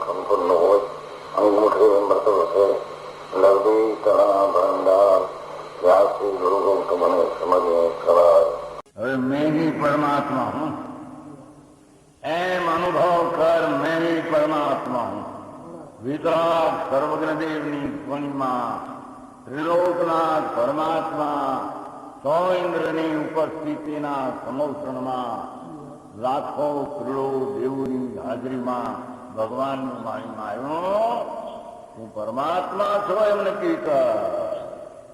સંપૂર્ણ હોય અંગૂઠે મૃતવશે પરમાત્મા ત્રિલોકનાથ પરમાત્મા સો ઇન્દ્રની ઉપસ્થિતિના સમોષણમાં લાખો કરોડો દેવોની હાજરીમાં ભગવાનનું માણીમાં આવ્યો, તું પરમાત્મા છો એમ નક્કી કર.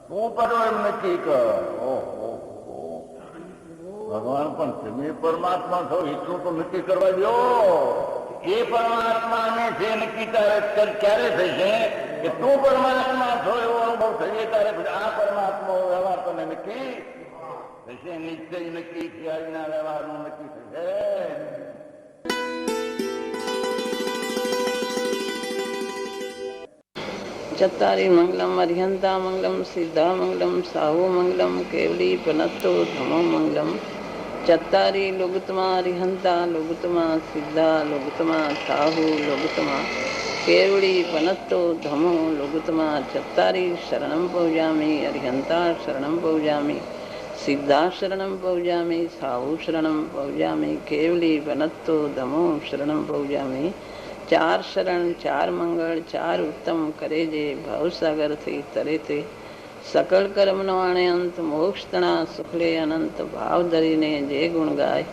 તું પડો એમ નક્કી કર. ઓહો ભગવાન પણ તમે પરમાત્મા છો, એટલું તો નક્કી કરવા દો એ પરમાત્માને જે નક્કી તારે ક્યારે થશે કે તું પરમાત્મા છો, એવો અનુભવ થઈએ ત્યારે આ પરમાત્મા વ્યવહાર તને નક્કી થશે, નિશ્ચય નક્કી થયાના વ્યવહારનું નક્કી થશે. ચત્તારી મંગલમ અરિહંતા મંગલમ સિદ્ધા મંગલમ સાહુ મંગલમ કેવડી પનત્તો ધમો મંગલમ ચત્તારી લોગતમા અરિહંતા લોગતમા સિદ્ધા લોગતમા સાહુ લોગતમા કેવડી પનત્તો ધમો લોગતમા ચત્તારી શરણમ પૌજામી અરિહંતા શરણમ પૌજામી સિદ્ધા શરણમ પૌજામી સાહુ શરણમ પૌજામી કેવલી પનત્તો ધમો શરણમ પૌજામી ચાર શરણ, ચાર મંગળ, ચાર ઉત્તમ કરે જે ભાવસાગરથી તરે તે. સકળ કર્મનો આણે અંત મોક્ષતણા સુખલે અનંત, ભાવ ધરીને જે ગુણ ગાય,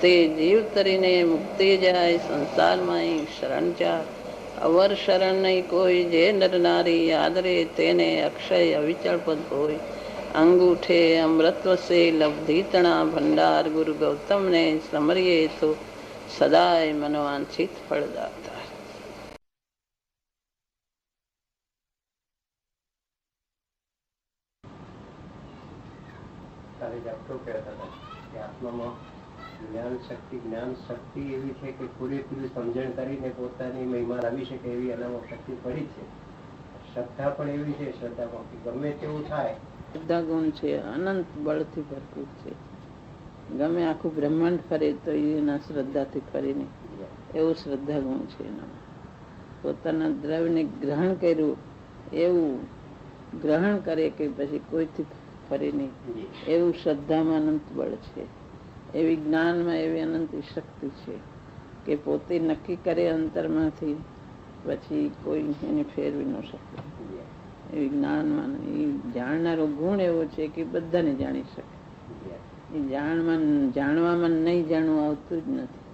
તે જીવ તરીને મુક્તિ જાય સંસારમાં શરણ ચાર. અવર શરણ નહીં કોઈ, જે નરનારી આદરે તેને અક્ષય અવિચળ પદ હોય. અંગૂઠે અમૃતવસે લબ્ધિતણા ભંડાર ગુરુ ગૌતમને સમરીએ તો સદાય મનોવાંછિત ફળદાતા. કાલે ડોક્ટર કહેતા હતા કે આત્મામાં જ્ઞાન શક્તિ જ્ઞાન શક્તિ એવી છે કે પૂરેપૂરી સમજણ કરીને પોતાની મહિમા લાવી શકે એવી એનામાં શક્તિ પડી છે. શ્રદ્ધા પણ એવી છે શ્રદ્ધામાં કે ગમે તેવું થાય. શ્રદ્ધા ગુણ છે, અનંત બળથી ભરપૂર છે. ગમે આખું બ્રહ્માંડ ફરે તો એના શ્રદ્ધાથી ફરે નહીં. એવું શ્રદ્ધા ગુણ છે એનામાં. પોતાના દ્રવ્યને ગ્રહણ કર્યું, એવું ગ્રહણ કરે કે પછી કોઈથી ફરે નહીં. એવું શ્રદ્ધામાં અનંત બળ છે. એવી જ્ઞાનમાં એવી અનંત શક્તિ છે કે પોતે નક્કી કરે અંતરમાંથી પછી કોઈ એને ફેરવી ન શકે. એવી જ્ઞાનમાં એ જાણનારો ગુણ એવો છે કે બધાને જાણી શકે. એ જાણમાં જાણવામાં નહીં જાણવું આવતું જ નથી.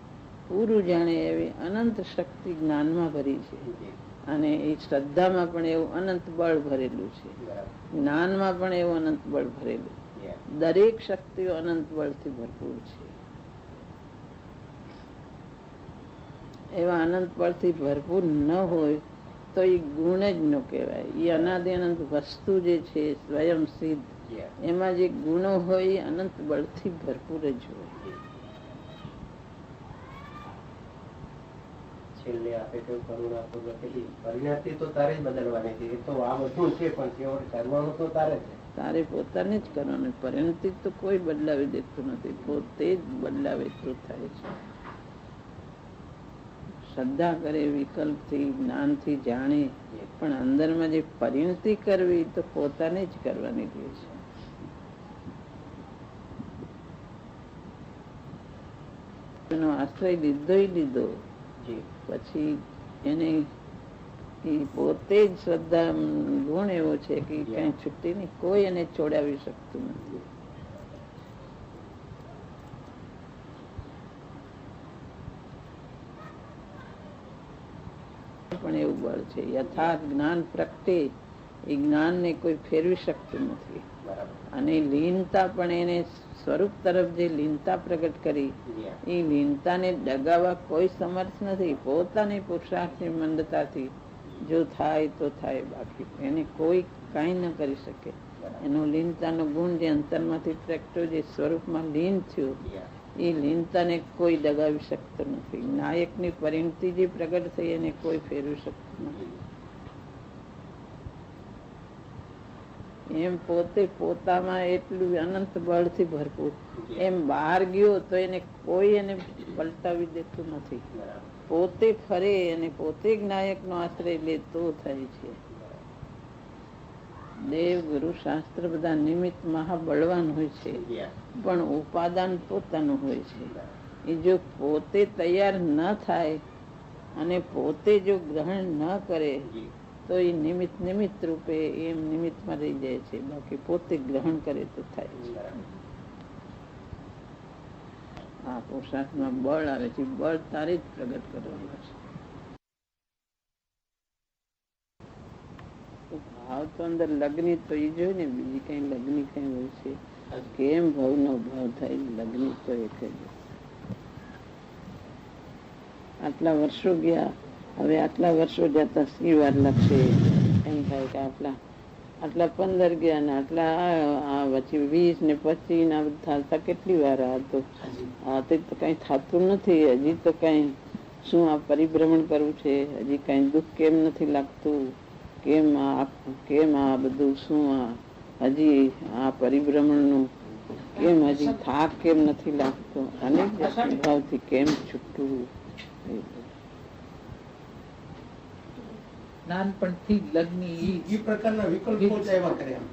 પૂરું જાણે એવી અનંત શક્તિ જ્ઞાનમાં ભરી છે. અને એ શ્રદ્ધામાં પણ એવું અનંત બળ ભરેલું છે. જ્ઞાનમાં પણ એવું અનંત બળ ભરેલું. દરેક શક્તિઓ અનંત બળથી ભરપૂર છે. એવા અનંત બળથી ભરપૂર ન હોય તો એ ગુણ જ ન કહેવાય. એ અનાદિ અનંત વસ્તુ જે છે સ્વયં સિદ્ધ. એમાં જે ગુણો હોય એ અનંત બળથી ભરપૂર જ હોય. છેલ્લે આપે કેવું કરુણાપૂર્વક કીધી, પરિણતિ તો તારે જ બદલવાની છે. એ તો આ બધું છે પણ કેવળ કરવાનું તો તારે છે. તારે પોતાને જ કરવાનું પરિણતિ તો કોઈ બદલાવી દેતું નથી. પોતે જ બદલાવે તો થાય છે. શ્રદ્ધા કરે વિકલ્પથી જ્ઞાનથી જાણે પણ અંદરમાં જે પરિણતિ કરવી તો પોતાને જ કરવાની રહે છે. આશ્રય લીધો લીધો. જી પછી એને એ પોતે જ શ્રદ્ધા ગુણ એવો છે કે ઈ કઈ છૂટી નહીં. કોઈ એને છોડાવી શકતું નથી. પણ એવું બળ છે. યથાર્થ જ્ઞાન પ્રગટે એ જ્ઞાનને કોઈ ફેરવી શકતું નથી. અને લીનતા પણ એને સ્વરૂપ તરફ જે લીનતા પ્રગટ કરી એ લીનતાને ડગાવવા કોઈ સમર્થ નથી. પોતાની પુરુષાર્થની મંદતાથી જો થાય તો થાય બાકી. એને કોઈ કાંઈ ન કરી શકે. એનો લીનતાનો ગુણ જે અંતરમાંથી પ્રગટ્યો જે સ્વરૂપમાં લીન થયું એ લીનતાને કોઈ ડગાવી શકતો નથી. નાયકની પરિણતિ જે પ્રગટ થઈ એને કોઈ ફેરવી શકતું નથી. એમ પોતે પોતામાં એટલું અનંત બળથી ભરપૂર. એમ બહાર ગયો તો એને કોઈ એને પલટાવી દેતું નથી. પોતે ફરે અને પોતે જ નાયકનો આશ્રય લેતો થાય છે. દેવ ગુરુ શાસ્ત્ર બધા નિમિત્ત મહાબળવાન હોય છે. પણ ઉપાદાન પોતાનું હોય છે. એ જો પોતે તૈયાર ન થાય અને પોતે જો ગ્રહણ ન કરે તો એ નિમિત્ત નિમિત્ત રૂપે એમ નિમિત્તમાં રહી જાય છે. બાકી પોતે ગ્રહણ કરે તો થાય છે આ પુરુષાર્થમાં બળ આવે છે. બળ તારે જ પ્રગટ કરવાનું છે. ભાવ તો અંદર લગ્ન તો એ જોઈ ને, બીજી કઈ લગ્ન કઈ હોય છે. કેમ ભાવનો ભાવ થાય લગ્ન તો એક જ. આટલા વર્ષો ગયા હવે આટલા વર્ષો જતા સી વાર લાગશે એમ થાય કે આટલા આટલા પંદર ગયા ને આટલા, આ- પછી વીસ ને પચીસ ને થતા કેટલી વાર આ તો તો કઈ થતું નથી. હજી તો કઈ શું આ પરિભ્રમણ કરવું છે? હજી કઈ દુઃખ કેમ નથી લાગતું? કેમ આ કેમ આ બધું શું આ? હજી આ પરિભ્રમણનું કેમ હજી થાક કેમ નથી લાગતો? અનેક ભાવથી કેમ છૂટવું એ બધું. નાનપણથી લગ્ન એ પ્રકારના વિકલ્પો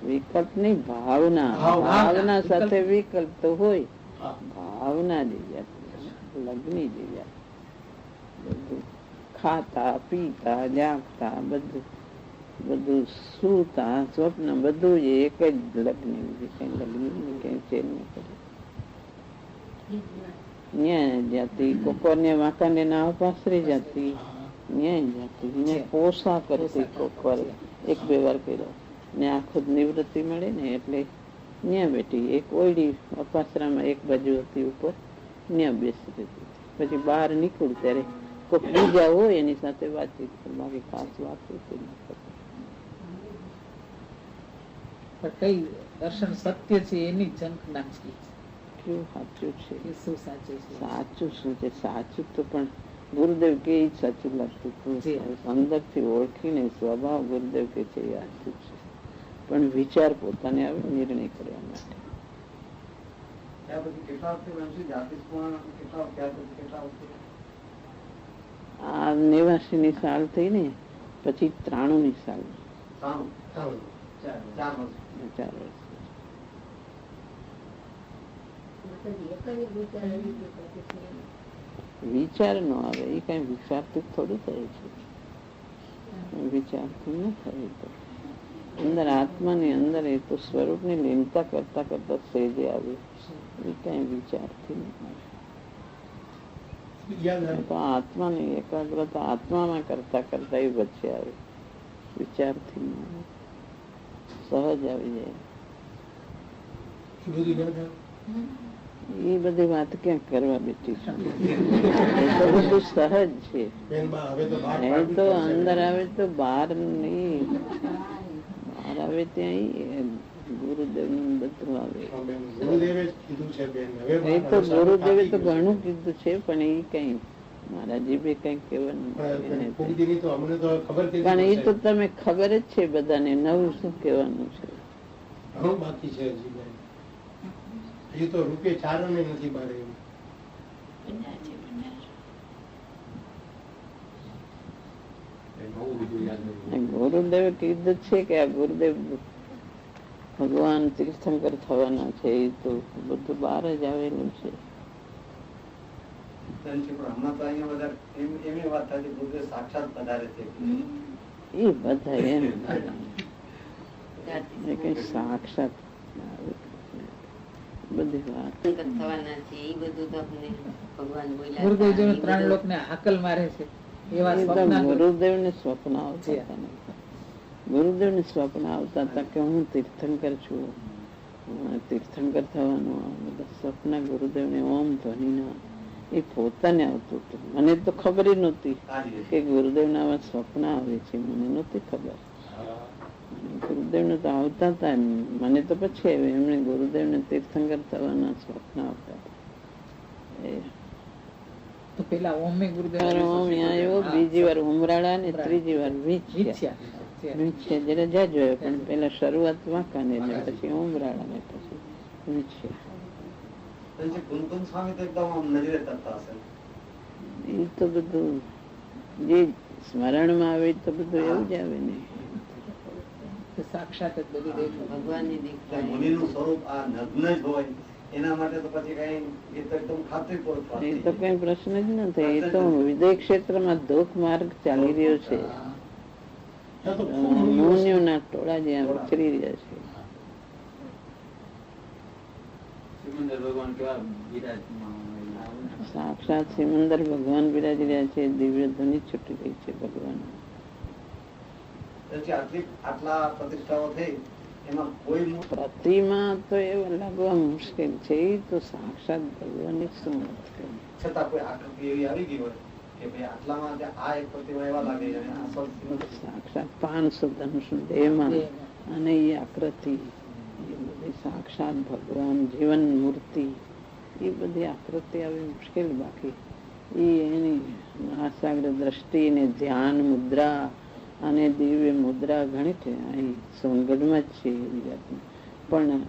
વિકલ્પ નહીં ભાવના. ભાવના સાથે વિકલ્પ તો હોય. ભાવના જેવી લગ્ની. બધું ખાતા પીતા જાગતા બધું. બધું સૂતા સ્વપ્ન બધું જ એક જ લગ્ન બીજી કઈ લગ્ન કઈ છે નહીં ન્યાય જાતી કોકોને વાંકાને ના પાસરી જાતી ન્યાય જાતી ને પોષા કરતી પ્રોપર એક બે વાર કર્યો. ને આખું નિવૃત્તિ મળી ને એટલે ન્યા બેઠી. એક ઓયડી અપાસરામાં એક બાજુ હતી ઉપર. ન્યા બેસી હતી પછી બહાર નીકળું ત્યારે કોઈ બીજા હોય એની સાથે વાતચીત કરવા કે ખાસ વાતચીત કઈ દર્શન સત્ય છે એની જંક નાખી. કેવું સાચું છે? શું સાચું છે? સાચું શું છે? સાચું તો પણ ગુરુદેવ કે જ સાચું લાગતું હતું. અંદરથી ઓળખીને સ્વભાવ ગુરુદેવ કે છે એ સાચું છે. પણ વિચાર પોતાને આવે નિર્ણય કરવા માટે? આ નેવાસી ની સાલ થઈ ને પછી ત્રાણું ની સાલ. ચાર ચાર વર્ષ. ચાર વર્ષ. વિચાર નો આવે એ કઈ વિચારથી થોડું થાય છે. વિચારથી ન થાય તો. અંદર આત્માની અંદર એ તો સ્વરૂપની લીનતા કરતા કરતા સેજે આવે. એ કઈ વિચારથી યાદ તો આત્માની એકાગ્રતા આત્મામાં કરતા કરતા એ વચ્ચે આવે. વિચારથી ન આવે. સહજ આવી જાય. એ બધું વાત ક્યાં કરવા બેઠી છું? એ તો બધું સહજ છે. એ તો અંદર આવે તો બહાર નહીં. બહાર આવે ત્યાં ગુરુદેવ બધું આવે. એ તો ગુરુદેવે તો ઘણું કીધું છે પણ એ કઈ મારા જીભે કઈ કહેવાનું પણ એ તો તમે ખબર જ છે બધાને નવું શું કહેવાનું છે? બાકી છે એ તો રૂપે ચાર નથી બારે ગુરુદેવ કીધું છે કે આ ગુરુદેવ ભગવાન તીર્થંકર થવાના છે એ તો બધું બહાર જ આવેલું છે. સાક્ષાત પધારે છે. એ બધા એમ એ કઈ સાક્ષાત આવે. બધી વાત થવાના છે એ બધું તો આપણે ભગવાન બોલ્યા ગુરુદેવ ત્રણ લોક ને હાકલ મારે છે એવા એ તો સ્વપ્ન સ્વપ્ન આવતા. હતા ને. સ્વપ્ન આવતા હતા કે હું તીર્થંકર છું તીર્થંકર થવાનું બધા સ્વપ્ન ગુરુદેવને ઓમ ધ્વનિના એ પોતાને આવતું હતું મને તો ખબર ય નહોતી કે ગુરુદેવના આવા સ્વપ્ન આવે છે મને નહોતી ખબર ગુરુદેવને તો આવતા હતા એમ. મને તો પછી આવ્યું. એમણે ગુરુદેવને તીર્થંકર થવાના સ્વપ્ન આવતા હતા. પેલા ઓમે ગુરુદેવ ઓમ આવ્યો. બીજી વાર ઉમરાળા ને ત્રીજી વાર વીંછ્યા. જરા જા જોયો પણ પેલા શરૂઆત વાંકાને ને પછી ઉમરાળા ને પછી વીંછ્યા. કુમકુમ સ્વામી તો એકદમ આમ નજરે તરતા હશે. એ તો બધું જે સ્મરણમાં આવે એ તો બધું એવું જ આવે ને. સાક્ષાત જ બધું દેખાય ભગવાનની એટલે મુનિનું સ્વરૂપ આ નગ્ન જ હોય એના માટે તો પછી કઈ એ તો એકદમ એ તો કઈ પ્રશ્ન જ નથી એ તો વિદેહ ક્ષેત્રમાં ધોક માર્ગ ચાલી રહ્યો છે. ત્યાં તો ખૂબ મુનિઓ છે. મુનિઓના ટોળા જ્યાં ઉતરી રહ્યા છે. સાક્ષાત સિમંદર ભગવાન બિરાજી રહ્યા છે દિવ્ય ધ્વનિ છૂટી રહી છે ભગવાન આટલી આટલા પ્રતિષ્ઠાઓ થઈ એમાં કોઈ પ્રતિમા તો એવું લાગવા મુશ્કેલ છે એ તો સાક્ષાત ભગવાનની શું છતાં કોઈ આકૃતિ એવી આવી ગઈ હોય કે ભાઈ આટલામાં આ એક પ્રતિમા એવા લાગે છે અને સાક્ષાત પાંચસો ધનુષ દેહમાં દેહમાં. અને એ આકૃતિ એ બધી સાક્ષાત ભગવાન જીવન મૂર્તિ એ બધી આકૃતિ આવી મુશ્કેલ બાકી એ એની મહાસાગર દ્રષ્ટિ ને ધ્યાન મુદ્રા અને દિવ્ય મુદ્રા ઘણી છે. અહીં સોનગઢમાં જ છે જાતની પણ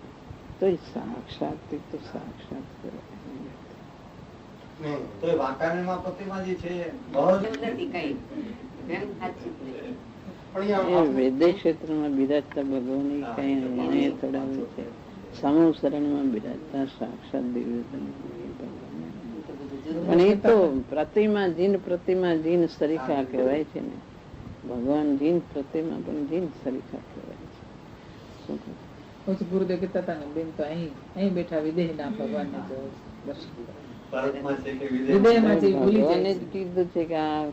તો સાક્ષાત એ સાક્ષાત ને તો એ વાંકાનેરમાં પ્રતિમા જે છે બહુ જ પણ એ અહીંયા વેદય ક્ષેત્રમાં બિરાજતા ભગવાન કઈ અહીંયા થોડા છે. સમૂહ શરણમાં બિરાજતા સાક્ષાત દિવ્ય પણ એ તો પ્રતિમા જીન પ્રતિમા જીન સરીખા કહેવાય છે ને. ભગવાન જીન પ્રતિમા પણ જીન સરીખા કહેવાય છે. કહે? પછી ગુરુદેવ કહેતા હતા ને બેન તો અહીં અહીં બેઠા વિદેહ ના ભગવાન ને જો ભગવાને જ કીધું છે કે આ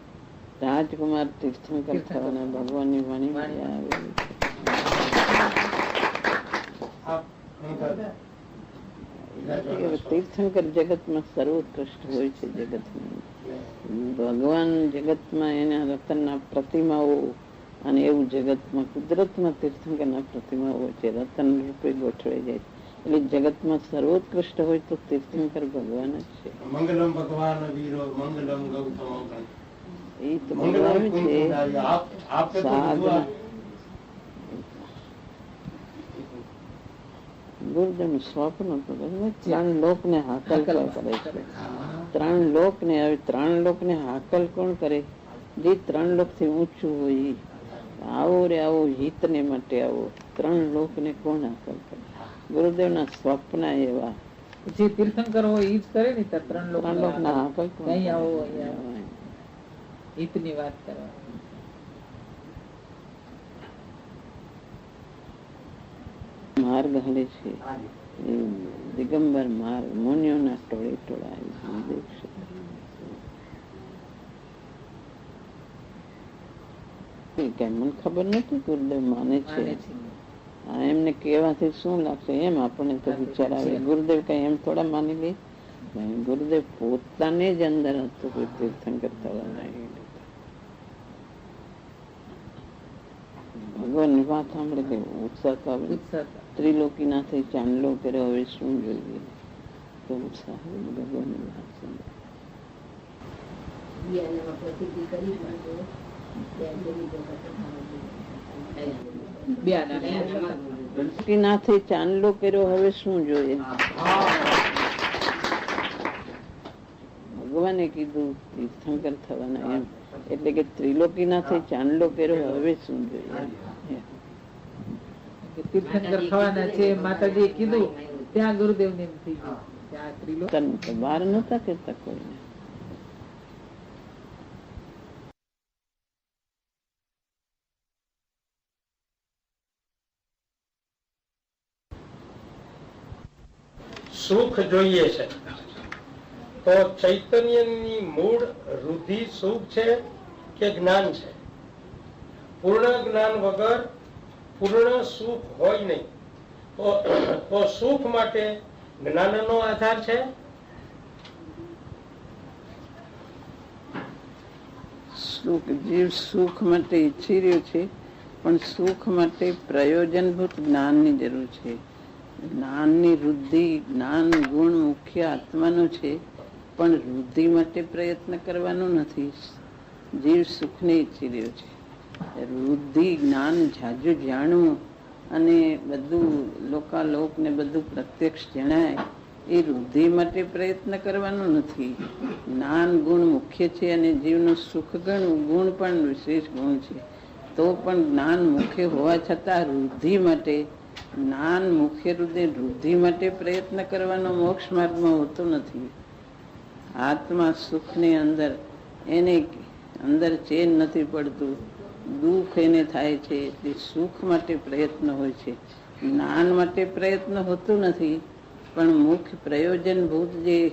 રાજકુમાર તીર્થંકર થવાના ભગવાનની વાણી વાણી. આવેલી છે. તીર્થંકર જગતમાં સર્વોત્કૃષ્ટ હોય છે જગતમાં ભગવાન જગતમાં એના રતનના પ્રતિમાઓ અને એવું જગતમાં કુદરતમાં તીર્થંકરના પ્રતિમાઓ હોય છે રતન રૂપે ગોઠવાઈ જાય છે. એટલે જગતમાં સર્વોત્કૃષ્ટ હોય તો તીર્થંકર ભગવાન જ છે. મંગલમ ભગવાન વીરો મંગલમ ગૌતમ. એ તો ભગવાન છે. કુંકુમદારી. આપ આપે તો સાધુ. બધું આ- ગુરુદેવ સ્વપ્ન તો બરાબર. ત્રણ લોકને હાકલ કોણ કરે છે. ત્રણ લોક ને હવે ત્રણ લોક ને હાકલ કોણ કરે? જે ત્રણ લોકથી ઊંચું હોય આવો રે આવો હિત ને માટે આવો. ત્રણ લોક ને કોણ હાકલ કરે? ગુરુદેવ ના સ્વપ્ન એવા. જે તીર્થંકર હોય ઈ જ કરે ને ત્રણ લોકો ના હાકલ? કોણ આવો હિતની આવો. હિતની વાત કરવા. માર્ગ હલે છે. દિગંબર માર્ગ મુનિઓના ટોળે ટોળા કઈ મને ખબર નથી ગુરુદેવ માને છે. આ એમને કહેવાથી શું લાગશે? એમ આપણને તો વિચાર આવે. ગુરુદેવ કઈ એમ થોડા માની લે? ગુરુદેવ પોતાને જ અંદર હતું તીર્થંકર થવા એ રીતે. ભગવાન વાત સાંભળે કે ઉત્સાહ તો આવે. ત્રિલોકીનાથે ચાંદલો કર્યો હવે શું જોઈએ? તો ઉત્સાહ આવે ભગવાનની વાત સાંભળે. બે ચાંદલો કર્યો હવે શું જોઈએ? ભગવાને કીધું તીર્થંકર થવાના એમ. એટલે કે ત્રિલોકીનાથે ચાંદલો કર્યો હવે શું જોઈએ? કે તીર્થંકર થવાના છે માતાજીએ કીધું ત્યાં ગુરુદેવ ને એમ થઈ ગયું. નતા કોઈને. સુખ જોઈએ છે. તો ચૈતન્યની મૂળ રુધિ સુખ છે કે જ્ઞાન છે? પૂર્ણ જ્ઞાન વગર પૂર્ણ સુખ હોય નહીં. તો સુખ માટે જ્ઞાનનો આધાર છે? સુખ, જીવ સુખ માટે ઈચ્છી રહ્યો છે, પણ સુખ માટે પ્રયોજનભૂત જ્ઞાનની જરૂર છે. જ્ઞાનની વૃદ્ધિ, જ્ઞાન, ગુણ મુખ્ય આત્માનો છે, પણ વૃદ્ધિ માટે પ્રયત્ન કરવાનો નથી. જીવ સુખને ઈચ્છી રહ્યો છે. વૃદ્ધિ જ્ઞાન જાજુ જાણવું અને બધું લોકાલોક ને બધું પ્રત્યક્ષ જણાય, એ વૃદ્ધિ માટે પ્રયત્ન કરવાનો નથી. જ્ઞાન ગુણ મુખ્ય છે અને જીવનું સુખ ગણ ગુણ પણ વિશેષ ગુણ છે. તો પણ જ્ઞાન મુખ્ય હોવા છતાં વૃદ્ધિ માટે, જ્ઞાન મુખ્ય રૂપે વૃદ્ધિ માટે પ્રયત્ન કરવાનો મોક્ષ માર્ગમાં હોતો નથી. આત્મા સુખની અંદર એને અંદર ચેન નથી પડતું. દુઃખ એને થાય છે, એટલે સુખ માટે પ્રયત્ન હોય છે. જ્ઞાન માટે પ્રયત્ન હોતું નથી, પણ મુખ્ય પ્રયોજનભૂત જે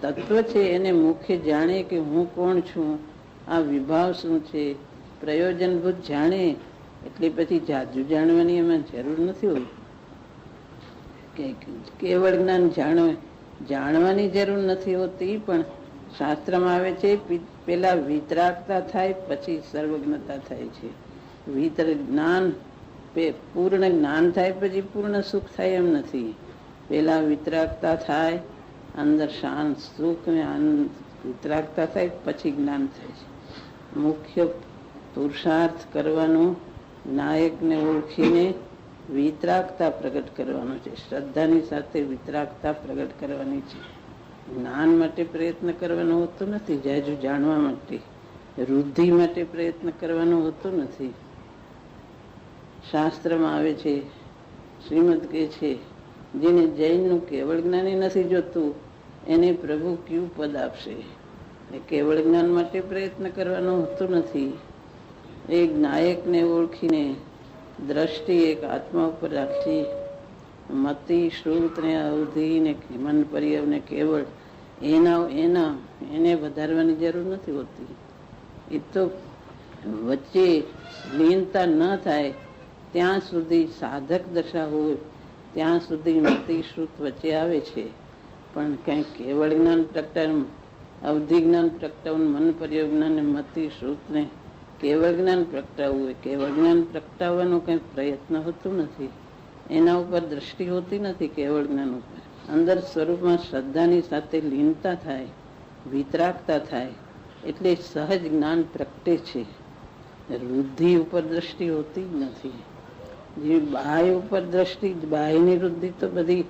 તત્વ છે, એને મુખ્ય જાણે કે હું કોણ છું, આ વિભાવ શું છે? પ્રયોજનભૂત જાણે, એટલે પછી જાજુ જાણવાની એમાં જરૂર નથી હોતી. કેવળ જ્ઞાન જાણવા, જાણવાની જરૂર નથી હોતી, પણ શાસ્ત્રમાં આવે છે પેલા વિતરાગતા થાય, પછી સર્વજ્ઞતા થાય છે. વિતર જ્ઞાન પૂર્ણ જ્ઞાન થાય, પછી પૂર્ણ સુખ થાય એમ નથી. પેલા વિતરાગતા થાય, અંદર શાંત સુખ ને આનંદ વિતરાગતા થાય, પછી જ્ઞાન થાય છે. મુખ્ય પુરુષાર્થ કરવાનું, નાયકને ઓળખીને વિતરાગતા પ્રગટ કરવાનો છે. શ્રદ્ધાની સાથે વિતરાગતા પ્રગટ કરવાની છે. જ્ઞાન માટે પ્રયત્ન કરવાનો હોતો નથી, જાજુ જાણવા માટે. વૃદ્ધિ માટે પ્રયત્ન કરવાનો હોતો નથી. શાસ્ત્રમાં આવે છે, શ્રીમદ કહે છે, જેને જૈનનું કેવળ જ્ઞાન નથી જોતું, એને પ્રભુ કયું પદ આપશે? એ કેવળ જ્ઞાન માટે પ્રયત્ન કરવાનો હોતો નથી. એ જ્ઞાયકને ઓળખીને દ્રષ્ટિ એક આત્મા ઉપર રાખી, મતિ શ્રુત ને અવધિ ને મન પર્યવ ને કેવળ એના એના એને વધારવાની જરૂર નથી હોતી. એ તો વચ્ચે લીનતા ન થાય, ત્યાં સુધી સાધક દશા હોય, ત્યાં સુધી મતિ શ્રુત વચ્ચે આવે છે. પણ કંઈ કેવળ જ્ઞાન પ્રકટન અવધિ જ્ઞાન પ્રગટાવું, મન પર્યવ મતિ શ્રુતને કેવળ જ્ઞાન પ્રગટાવવું હોય, કેવળ જ્ઞાન પ્રગટાવવાનો કંઈ પ્રયત્ન હોતો નથી. એના ઉપર દ્રષ્ટિ હોતી નથી કેવળ જ્ઞાન ઉપર. અંદર સ્વરૂપમાં શ્રદ્ધાની સાથે લીનતા થાય, વિતરાગતા થાય, એટલે સહજ જ્ઞાન પ્રગટે છે. વૃદ્ધિ ઉપર દ્રષ્ટિ હોતી જ નથી. જે બાહ્ય ઉપર દ્રષ્ટિ બાહ્યની વૃદ્ધિ તો બધી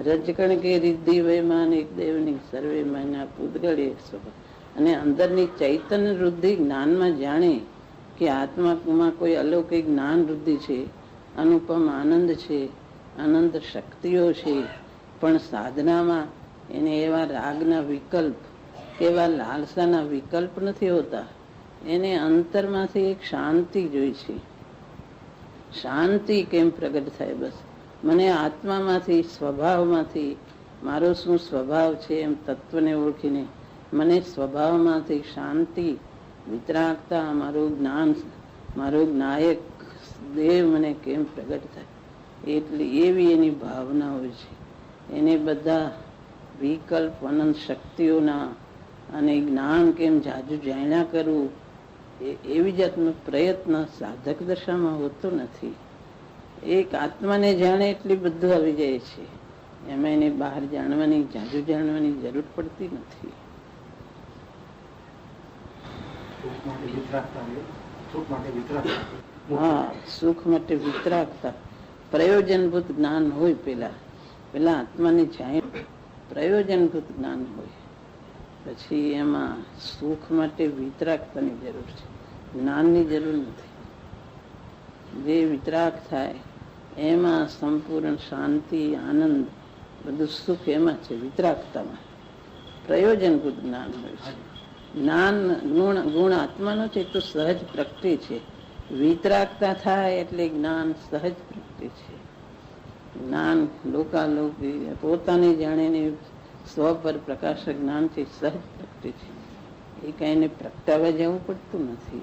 રજકણ કે રિદ્ધિ વયમાન એક દેવની સર્વે માના પૂતગળ એક અને અંદરની ચૈતન્ય વૃદ્ધિ જ્ઞાનમાં જાણે કે આત્મામાં કોઈ અલૌકિક જ્ઞાન વૃદ્ધિ છે, અનુપમ આનંદ છે આનંદ શક્તિઓ છે પણ સાધનામાં એને એવા રાગના વિકલ્પ, એવા લાલસાના વિકલ્પ નથી હોતા. એને અંતરમાંથી એક શાંતિ જોઈ છે. શાંતિ કેમ પ્રગટ થાય બસ? મને આત્મામાંથી, સ્વભાવમાંથી, મારો શું સ્વભાવ છે એમ તત્વને ઓળખીને મને સ્વભાવમાંથી શાંતિ, વિતરાગતા, મારું જ્ઞાન, મારું નાયક દેવ મને કેમ પ્રગટ થાય? એટલે એવી એની ભાવના હોય છે. એને બધા વિકલ્પ અનંત શક્તિઓના અને જ્ઞાન કેમ જાજુ જાણ્યા કરવું એ- એવી જાતનો પ્રયત્ન સાધક દશામાં હોતો નથી. એક આત્માને જાણે એટલી બધું આવી જાય છે. એમાં એને બહાર જાણવાની જાજુ જાણવાની જરૂર પડતી નથી. હા સુખ માટે વિતરાગતા. પ્રયોજનભૂત જ્ઞાન હોય પેલા. પેલા આત્માની જાણ પ્રયોજનભૂત જ્ઞાન હોય. પછી એમાં સુખ માટે વિતરાગતાની જરૂર છે. જ્ઞાનની જરૂર નથી. જે વિતરાગ થાય, એમાં સંપૂર્ણ શાંતિ, આનંદ, બધું સુખ એમાં છે, વિતરાગતામાં. પ્રયોજનભૂત જ્ઞાન હોય છે. જ્ઞાન, ગુણ ગુણ આત્માનો છે તો સહજ પ્રગટે છે. વિતરાગતા થાય એટલે જ્ઞાન સહજ પ્રગટે છે. જ્ઞાન લોકાલોકી પોતાને જાણીને સ્વ પર પ્રકાશક જ્ઞાનથી સહજ પ્રગટે છે. એ કઈ એને પ્રગટાવવા જવું પડતું નથી.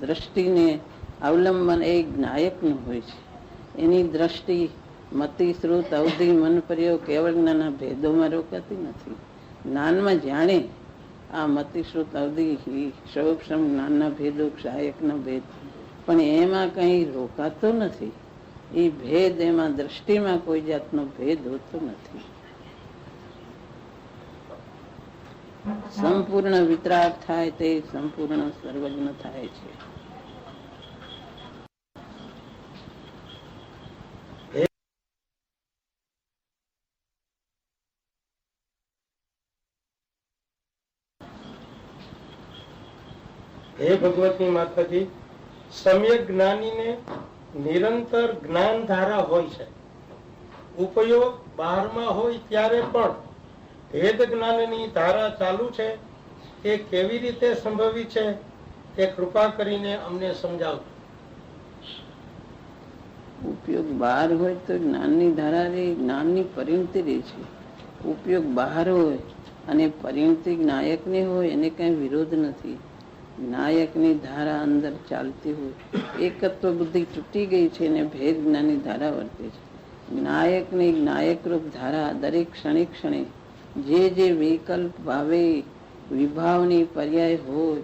દ્રષ્ટિને અવલંબન એ જ્ઞાયકનું હોય છે. એની દ્રષ્ટિ, મતિ શ્રુત અવધિ, મન પ્રયોગ કેવળ જ્ઞાનના ભેદોમાં રોકાતી નથી. જ્ઞાનમાં જાણે આ મતિ શ્રુત અવધિ સૌક્ષમ જ્ઞાનના ભેદો સહાયકના ભેદ. પણ એમાં કંઈ રોકાતો નથી. એ ભેદ એમાં દ્રષ્ટિમાં કોઈ જાતનો ભેદ હોતો નથી. સંપૂર્ણ વિતરાગ થાય તે સંપૂર્ણ સર્વજ્ઞ થાય છે. હે ભગવતની માતાજી, સમ્યક જ્ઞાનીને નિરંતર જ્ઞાન ધારા હોય છે. ઉપયોગ બહારમાં હોય ત્યારે પણ ભેદ જ્ઞાનની ધારા ચાલુ છે. એ કેવી રીતે સંભવી છે તે કૃપા કરીને અમને સમજાવજો. ઉપયોગ બહાર હોય તો જ્ઞાનની ધારા રે, જ્ઞાનની પરિણતિ રહે છે. ઉપયોગ બહાર હોય અને પરિણતિ જ્ઞાયકની હોય, એને કઈ વિરોધ નથી. જ્ઞાયકની ધારા અંદર ચાલતી હોય. એકત્વ બુદ્ધિ તૂટી ગઈ છે અને ભેદ જ્ઞાનની ધારા વર્તે છે. નાયકની નાયકરૂપ રૂપ ધારા દરેક ક્ષણે ક્ષણે જે જે વિકલ્પ ભાવે વિભાવની પર્યાય હોય,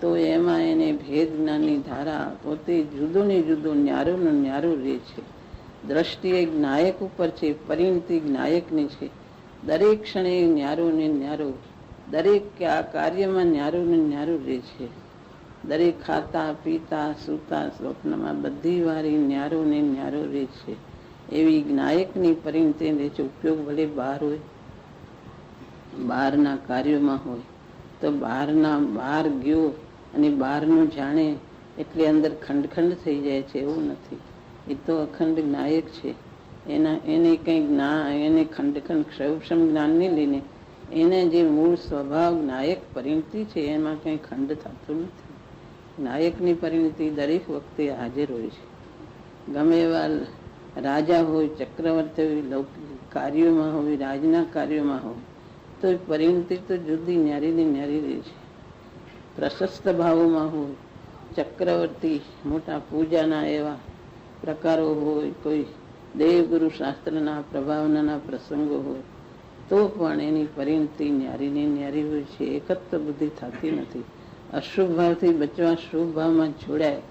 તો એમાં એને ભેદ જ્ઞાનની ધારા પોતે જુદો ને જુદો ન્યારું ને ન્યારું રહે છે. દ્રષ્ટિ એક જ્ઞાયક ઉપર છે, પરિણતિ જ્ઞાયકની છે. દરેક ક્ષણે ન્યારું ને ન્યારું દરેક કાર્યમાં ન્યારું ને ન્યારું રહે છે. દરેક ખાતા, પીતા, સૂતા, સ્વપ્નમાં બધી વારી ન્યારું ને ન્યારું રહે છે. એવી જ્ઞાયકની પરિણતિ રહે છે ઉપયોગ ભલે બહાર હોય, બહારના કાર્યોમાં હોય. તો બહારના, બહાર ગયો અને બહારનું જાણે એટલે અંદર ખંડ ખંડ થઈ જાય છે, એવું નથી. એ તો અખંડ જ્ઞાયક છે. એના, એને કંઈ જ્ઞાન એને ખંડખંડ ખંડ ક્ષયક્ષમ જ્ઞાનને લઈને એને જે મૂળ સ્વભાવ નાયક પરિણતિ છે, એમાં કંઈ ખંડ થતું નથી. નાયકની પરિણતિ દરેક વખતે હાજર હોય છે. ગમે એવા રાજા હોય, ચક્રવર્તી હોય કાર્યોમાં હોય, રાજના કાર્યોમાં હોય, તો પરિણતિ તો જુદી ન્યારીની ન્યારી રહે છે. પ્રશસ્ત ભાવોમાં હોય, ચક્રવર્તી, મોટા પૂજાના એવા પ્રકારો હોય, કોઈ દેવગુરુ શાસ્ત્રના પ્રભાવના પ્રસંગો હોય તો પણ એની પરિણતિ ન્યારીની ન્યારી હોય છે. એકત્ર બુદ્ધિ થતી નથી. અશુભ ભાવથી બચવા શુભ ભાવમાં જોડાય.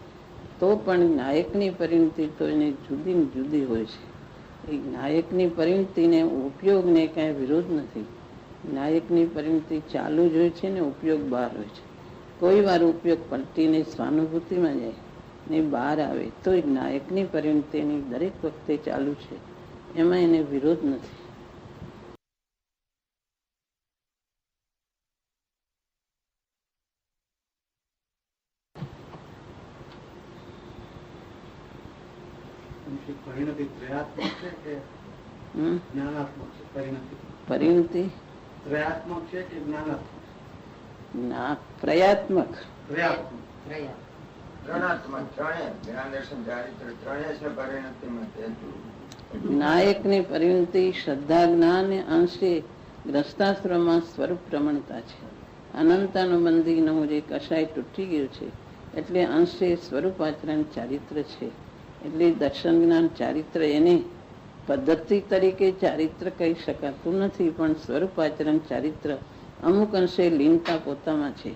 તો પણ નાયકની પરિણતિ તો એને જુદી જુદી હોય છે. એ નાયકની પરિણતિને ઉપયોગને કાંઈ વિરોધ નથી. નાયકની પરિણતિ ચાલુ જ હોય છે ને ઉપયોગ બહાર હોય છે. કોઈ વાર ઉપયોગ પલટીને સ્વાનુભૂતિમાં જાય ને બહાર આવે તો એ નાયકની પરિણતિની દરેક વખતે ચાલુ છે. એમાં એને વિરોધ નથી. પરિણતિ ત્રયાત્મક છે કે જ્ઞાનાત્મક છે? પરિણતિ. પરિણતિ? ત્રયાત્મક છે કે જ્ઞાનાત્મક ના પ્રયાત્મક. હેતુ નાયકની પરિણતિ શ્રદ્ધા જ્ઞાન અંશે ગ્રસ્તાશ્રમમાં સ્વરૂપ પ્રમણતા છે. અનંતાનુબંધીનો જે કશાય તૂટી ગયું છે એટલે અંશે સ્વરૂપ આચરણ ચારિત્ર છે. એટલે દર્શન જ્ઞાન ચારિત્ર એને પદ્ધતિ તરીકે ચારિત્ર કહી શકાતું નથી, પણ સ્વરૂપ આચરણ ચારિત્ર અમુક અંશે લીનતા પોતામાં છે.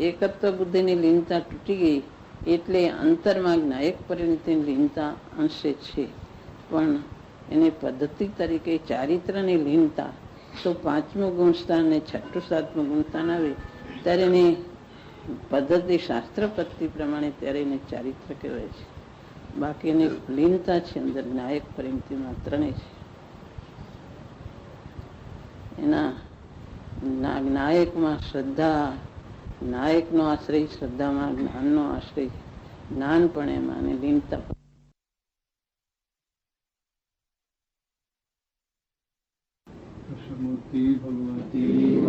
એકત્વ બુદ્ધિની લીનતા તૂટી ગઈ એટલે અંતરમાં જ્ઞાયક પરિણતિની લીનતા અંશે છે. પણ એને પદ્ધતિ તરીકે ચારિત્રની લીનતા તો પાંચમું ગુણસ્થાન ને છઠ્ઠું સાતમું ગુણસ્થાન આવે, ત્યારે એને પદ્ધતિ શાસ્ત્ર પદ્ધતિ પ્રમાણે ત્યારે એને ચારિત્ર કહેવાય છે. બાકી એની લીનતા છે, અંદર નાયક પ્રેમથી ત્રણે છે. એના નાયકમાં શ્રદ્ધા, નાયકનો આશ્રય શ્રદ્ધામાં જ્ઞાનનો આશ્રય જ્ઞાન પણ એમાં અને લીનતા ભગવતી ભગવતી.